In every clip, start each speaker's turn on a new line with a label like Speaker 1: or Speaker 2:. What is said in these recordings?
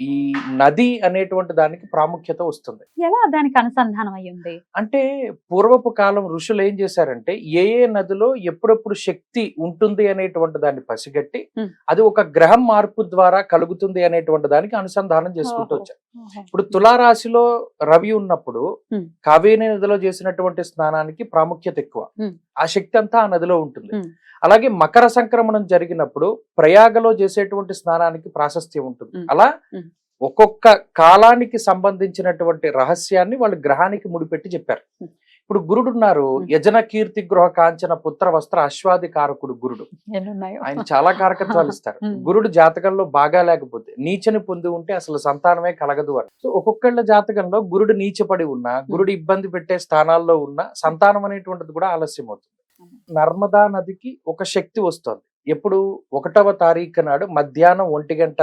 Speaker 1: ఈ నది అనేటువంటి దానికి ప్రాముఖ్యత వస్తుంది
Speaker 2: ఎలా దానికి అనుసంధానం అయ్యింది
Speaker 1: అంటే పూర్వపు కాలం ఋషులు ఏం చేశారంటే ఏ ఏ నదిలో ఎప్పుడెప్పుడు శక్తి ఉంటుంది అనేటువంటి దాన్ని పసిగట్టి. అది ఒక గ్రహం మార్పు ద్వారా కలుగుతుంది అనేటువంటి దానికి అనుసంధానం చేసుకుంటూ. వచ్చారు ఇప్పుడు తులారాశిలో రవి ఉన్నప్పుడు. కావేరీ నదిలో చేసినటువంటి స్నానానికి ప్రాముఖ్యత ఎక్కువ. ఆ శక్తి అంతా ఆ నదిలో ఉంటుంది. అలాగే మకర సంక్రమణం జరిగినప్పుడు ప్రయాగలో చేసేటువంటి స్నానానికి ప్రాశస్త్యం ఉంటుంది. అలా. ఒక్కొక్క కాలానికి సంబంధించినటువంటి రహస్యాన్ని వాళ్ళు గ్రహానికి ముడిపెట్టి చెప్పారు. ఇప్పుడు గురుడు ఉన్నారు. యజన కీర్తి గృహ కాంచన పుత్ర వస్త్ర అశ్వాది కారకుడు గురుడు. ఆయన చాలా కారకత్వాలు ఇస్తారు. గురుడు జాతకంలో బాగా లేకపోతే నీచని పొంది ఉంటే అసలు సంతానమే కలగదు అని. సో ఒక్కొక్కళ్ళ జాతకంలో గురుడు నీచపడి ఉన్నా గురుడు ఇబ్బంది పెట్టే స్థానాల్లో ఉన్న సంతానం అనేటువంటిది కూడా ఆలస్యం అవుతుంది. నర్మదా నదికి ఒక శక్తి వస్తుంది. ఎప్పుడు? ఒకటవ తారీఖు నాడు మధ్యాహ్నం ఒంటి గంట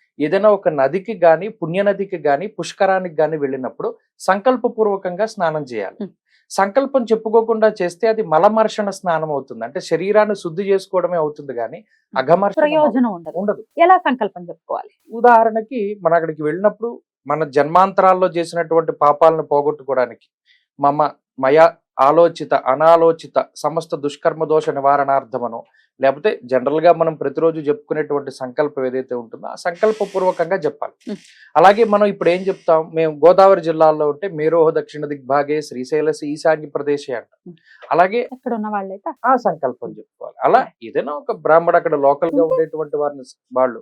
Speaker 1: ఏదైనా ఒక నదికి గాని పుణ్యనదికి గాని పుష్కరానికి గాని వెళ్ళినప్పుడు సంకల్పపూర్వకంగా స్నానం చేయాలి. సంకల్పం చెప్పుకోకుండా చేస్తే అది మలమర్షణ స్నానం అవుతుంది. అంటే శరీరాన్ని శుద్ధి చేసుకోవడమే అవుతుంది కానీ అఘమర్షణ
Speaker 2: ఉండదు. ఎలా సంకల్పం చెప్పుకోవాలి?
Speaker 1: ఉదాహరణకి మన అక్కడికి వెళ్ళినప్పుడు మన జన్మాంతరాల్లో చేసినటువంటి పాపాలను పోగొట్టుకోవడానికి మమ మయ ఆలోచిత అనాలోచిత సమస్త దుష్కర్మ దోష నివారణార్థమనో లేకపోతే జనరల్గా మనం ప్రతిరోజు చెప్పుకునేటువంటి సంకల్పం ఏదైతే ఉంటుందో ఆ సంకల్ప పూర్వకంగా చెప్పాలి. అలాగే మనం ఇప్పుడు ఏం చెప్తాం? మేము గోదావరి జిల్లాలో ఉంటే మేరోహ దక్షిణ దిగ్భాగే శ్రీశైలసి ఈశాన్య ప్రదేశే అంట. అలాగే
Speaker 2: ఎక్కడ ఉన్న వాళ్ళైతే
Speaker 1: ఆ సంకల్పం చెప్పుకోవాలి. అలా ఏదైనా ఒక బ్రాహ్మడు అక్కడ లోకల్గా ఉండేటువంటి వారిని వాళ్ళు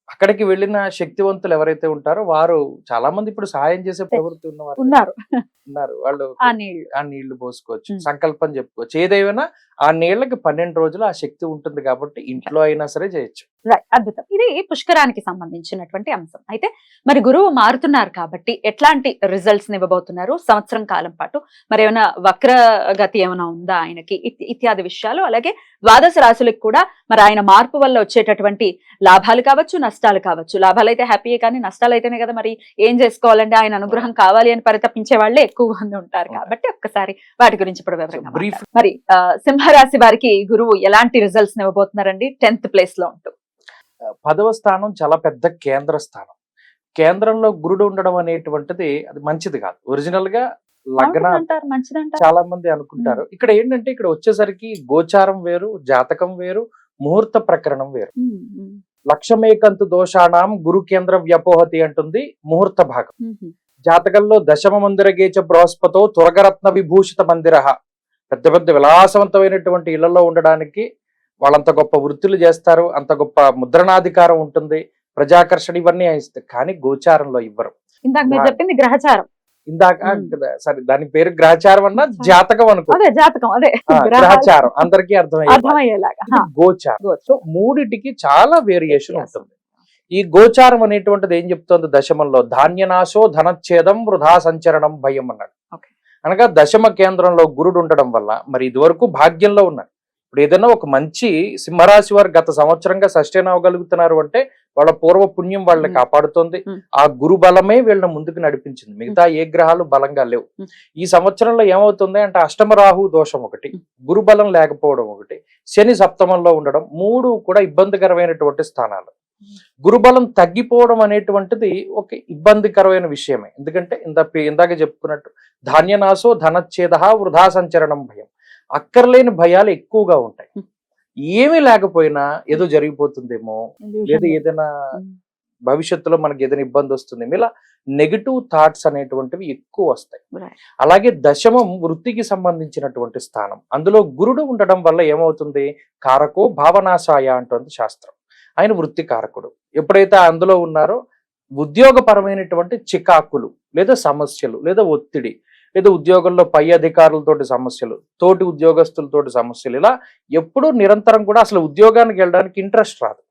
Speaker 1: అక్కడికి వెళ్ళిన శక్తివంతులు ఎవరైతే ఉంటారో వారు చాలా మంది ఇప్పుడు సహాయం చేసే ప్రవృత్తి ఉన్నవారు
Speaker 2: ఉన్నారు.
Speaker 1: ఉన్నారు. వాళ్ళు
Speaker 2: ఆ
Speaker 1: నీళ్ళు పోసుకోవచ్చు. సంకల్పం చెప్పుకోవచ్చు. ఏదైనా ఆ నీళ్ళకి పన్నెండు రోజులు ఆ శక్తి ఉంటుంది కాబట్టి ఇంట్లో అయినా సరే చేయొచ్చు.
Speaker 2: అద్భుతం. ఇది పుష్కరానికి సంబంధించినటువంటి అంశం. అయితే మరి గురువు మారుతున్నారు కాబట్టి ఎట్లాంటి రిజల్ట్స్ ఇవ్వబోతున్నారు? సంవత్సరం కాలం పాటు మరి ఏమైనా వక్ర గతి ఏమైనా ఉందా ఆయనకి? ఇత్- ఇత్యాది విషయాలు. అలాగే ద్వాదశ రాశులకు కూడా మరి ఆయన మార్పు వల్ల వచ్చేటటువంటి లాభాలు కావచ్చు నష్టాలు కావచ్చు. లాభాలు అయితే హ్యాపీయే కానీ నష్టాలు అయితేనే కదా మరి ఏం చేసుకోవాలంటే ఆయన అనుగ్రహం కావాలి అని పరితపించే వాళ్ళే ఎక్కువ మంది ఉంటారు కాబట్టి ఒక్కసారి వాటి గురించి ఇప్పుడు వివరంగా. మరి సింహరాశి వారికి గురువు ఎలాంటి రిజల్ట్స్ ఇవ్వబోతున్నారండి? టెన్త్ ప్లేస్లో ఉంటూ.
Speaker 1: పదవ స్థానం చాలా పెద్ద కేంద్ర స్థానం. కేంద్రంలో గురుడు ఉండడం అనేటువంటిది అది మంచిది కాదు. ఒరిజినల్గా లగ్న చాలా మంది అనుకుంటారు. ఇక్కడ ఏంటంటే ఇక్కడ వచ్చేసరికి గోచారం వేరు జాతకం వేరు ముహూర్త ప్రకరణం వేరు. లక్షమేకంతు దోషాణం గురు కేంద్ర వ్యపోహతి అంటుంది ముహూర్త భాగం. జాతకంలో దశమ మందిర గేచ బృహస్పతో తురగరత్న విభూషిత మందిర పెద్ద పెద్ద విలాసవంతమైనటువంటి ఇళ్ళలో ఉండడానికి వాళ్ళంత గొప్ప వృత్తులు చేస్తారు అంత గొప్ప ముద్రణాధికారం ఉంటుంది ప్రజాకర్షణ ఇవన్నీ ఇస్తారు. కానీ గోచారంలో ఇవ్వరు.
Speaker 3: ఇందాక మీరు చెప్పింది గ్రహచారం.
Speaker 1: ఇందాక. సరే దాని పేరు గ్రహచారం అన్నా జాతకం అనుకో.
Speaker 3: అదే జాతకం అదే
Speaker 1: గ్రహచారం అందరికీ అర్థమయ్యే
Speaker 3: అర్థమయ్యేలాగా
Speaker 1: గోచారం. సో మూడిటికి చాలా వేరియేషన్. ఉంటుంది. ఈ గోచారం అనేటువంటిది ఏం చెప్తోంది దశమంలో? ధాన్యనాశో ధనచ్ఛేదం వృధా సంచరణం భయం అన్నాడు. అనగా దశమ కేంద్రంలో గురుడు ఉండడం వల్ల మరి ఇదివరకు భాగ్యంలో ఉన్నాడు. ఇప్పుడు ఏదైనా ఒక మంచి సింహరాశి వారు గత సంవత్సరంగా సస్టైన్ అవ్వగలుగుతున్నారు అంటే వాళ్ళ పూర్వ పుణ్యం వాళ్ళని. కాపాడుతోంది. ఆ గురు బలమే వీళ్ళని ముందుకు నడిపించింది మిగతా ఏ గ్రహాలు బలంగా లేవు. ఈ సంవత్సరంలో ఏమవుతుంది అంటే అష్టమ రాహు దోషం ఒకటి. గురు బలం లేకపోవడం ఒకటి శని సప్తమంలో ఉండడం మూడు కూడా ఇబ్బందికరమైనటువంటి స్థానాలు గురుబలం తగ్గిపోవడం అనేటువంటిది ఒక ఇబ్బందికరమైన విషయమే ఎందుకంటే ఇందా ఇందాక చెప్పుకున్నట్టు ధాన్యనాశో ధనచ్ఛేద వృధా సంచరణం భయం అక్కర్లేని భయాలు ఎక్కువగా ఉంటాయి. ఏమీ లేకపోయినా ఏదో జరిగిపోతుందేమో. లేదా ఏదైనా. భవిష్యత్తులో మనకి ఏదైనా ఇబ్బంది వస్తుందేమో ఇలా నెగిటివ్ థాట్స్ అనేటువంటివి ఎక్కువ వస్తాయి. అలాగే దశమం వృత్తికి సంబంధించినటువంటి స్థానం అందులో గురుడు ఉండడం వల్ల ఏమవుతుంది కారకో భావనాశాయ అంటుంది శాస్త్రం ఆయన వృత్తి కారకుడు ఎప్పుడైతే అందులో ఉన్నారో ఉద్యోగపరమైనటువంటి చికాకులు లేదా సమస్యలు లేదా ఒత్తిడి లేదా ఉద్యోగంలో పై అధికారులతోటి సమస్యలు తోటి ఉద్యోగస్తులతోటి సమస్యలు ఇలా ఎప్పుడూ నిరంతరం కూడా అసలు ఉద్యోగానికి వెళ్ళడానికి ఇంట్రెస్ట్ రాదు.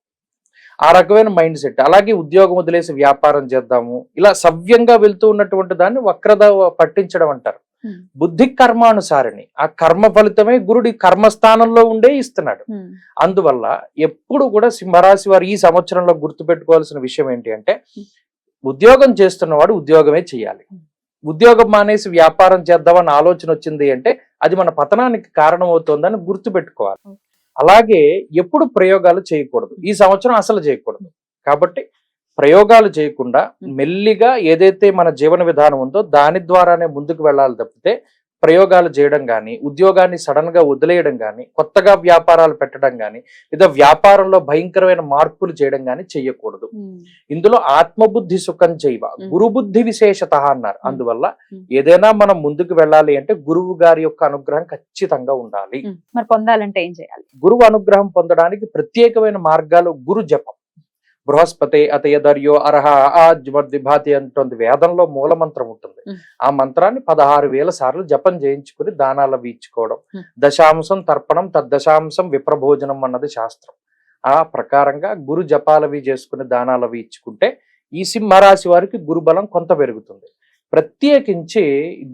Speaker 1: ఆ రకమైన మైండ్ సెట్ అలాగే ఉద్యోగం వదిలేసి వ్యాపారం చేద్దాము ఇలా సవ్యంగా వెళ్తూ ఉన్నటువంటి దాన్ని వక్రద పట్టించడం అంటారు. బుద్ధి కర్మానుసారిణి. ఆ కర్మ ఫలితమే గురుడి కర్మస్థానంలో ఉండే ఇస్తున్నాడు. అందువల్ల ఎప్పుడు కూడా సింహరాశి వారు ఈ సంవత్సరంలో గుర్తుపెట్టుకోవాల్సిన విషయం ఏంటి అంటే ఉద్యోగం చేస్తున్నవాడు ఉద్యోగమే చేయాలి. ఉద్యోగం మానేసి వ్యాపారం చేద్దామని ఆలోచన వచ్చింది అంటే అది మన పతనానికి కారణమవుతోందని గుర్తుపెట్టుకోవాలి. అలాగే ఎప్పుడు ప్రయోగాలు చేయకూడదు. ఈ సంవత్సరం అసలు చేయకూడదు. కాబట్టి ప్రయోగాలు చేయకుండా మెల్లిగా ఏదైతే మన జీవన విధానం ఉందో దాని ద్వారానే ముందుకు వెళ్ళాలి తప్పితే ప్రయోగాలు చేయడం కానీ ఉద్యోగాన్ని సడన్గా వదిలేయడం కానీ కొత్తగా వ్యాపారాలు పెట్టడం కానీ లేదా వ్యాపారంలో భయంకరమైన మార్పులు చేయడం కానీ చేయకూడదు
Speaker 3: Hmm.
Speaker 1: ఇందులో ఆత్మబుద్ధి సుఖం చేయవ
Speaker 3: మ్మ్.
Speaker 1: గురు బుద్ధి విశేషత అన్నారు
Speaker 3: మ్మ్.
Speaker 1: అందువల్ల. ఏదైనా మనం ముందుకు వెళ్ళాలి అంటే గురువు గారి యొక్క అనుగ్రహం ఖచ్చితంగా ఉండాలి
Speaker 3: Hmm. మరి పొందాలంటే ఏం చేయాలి
Speaker 1: గురువు అనుగ్రహం పొందడానికి ప్రత్యేకమైన మార్గాలు గురు జపం బృహస్పతి అతయదర్యో అర్హ ఆజ్మద్విభాతి అంటుంది. వేదంలో మూల మంత్రం ఉంటుంది. ఆ మంత్రాన్ని పదహారు వేల సార్లు జపం చేయించుకుని దానాలు అవి ఇచ్చుకోవడం
Speaker 3: మ్మ్.
Speaker 1: దశాంశం తర్పణం తద్దశాంశం విప్రభోజనం అన్నది శాస్త్రం. ఆ ప్రకారంగా గురు జపాలవి చేసుకుని దానాలవి ఇచ్చుకుంటే ఈ సింహరాశి వారికి గురుబలం కొంత పెరుగుతుంది. ప్రత్యేకించి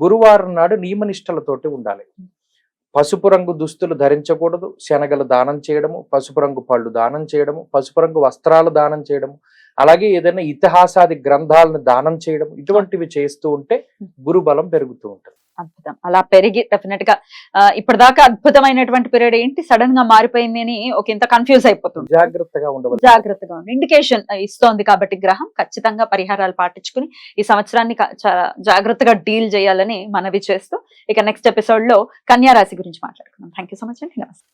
Speaker 1: గురువారం నాడు నియమనిష్టలతోటి ఉండాలి. పసుపు రంగు దుస్తులు ధరించకూడదు. శనగలు దానం చేయడము పసుపు రంగు పళ్ళు దానం చేయడము పసుపు రంగు వస్త్రాలు దానం చేయడము అలాగే ఏదైనా ఇతిహాసాది గ్రంథాలను దానం చేయడం ఇటువంటివి చేస్తూ ఉంటే గురుబలం పెరుగుతూ ఉంటుంది.
Speaker 3: అద్భుతం. అలా పెరిగి డెఫినెట్గా ఇప్పటిదాకా అద్భుతమైనటువంటి పీరియడ్ ఏంటి? సడన్గా మారిపోయింది అని ఒక ఇంత కన్ఫ్యూజ్ అయిపోతుంది.
Speaker 1: జాగ్రత్తగా ఉండవలసి
Speaker 3: జాగ్రత్తగా ఉంది ఇండికేషన్ ఇస్తోంది కాబట్టి గ్రహం ఖచ్చితంగా పరిహారాలు పాటించుకుని ఈ సంవత్సరాన్ని జాగ్రత్తగా డీల్ చేయాలని మనవి చేస్తూ ఇక నెక్స్ట్ ఎపిసోడ్లో కన్యా రాశి గురించి మాట్లాడుకుందాం. థ్యాంక్ యూ సో మచ్ అండి. నమస్తే.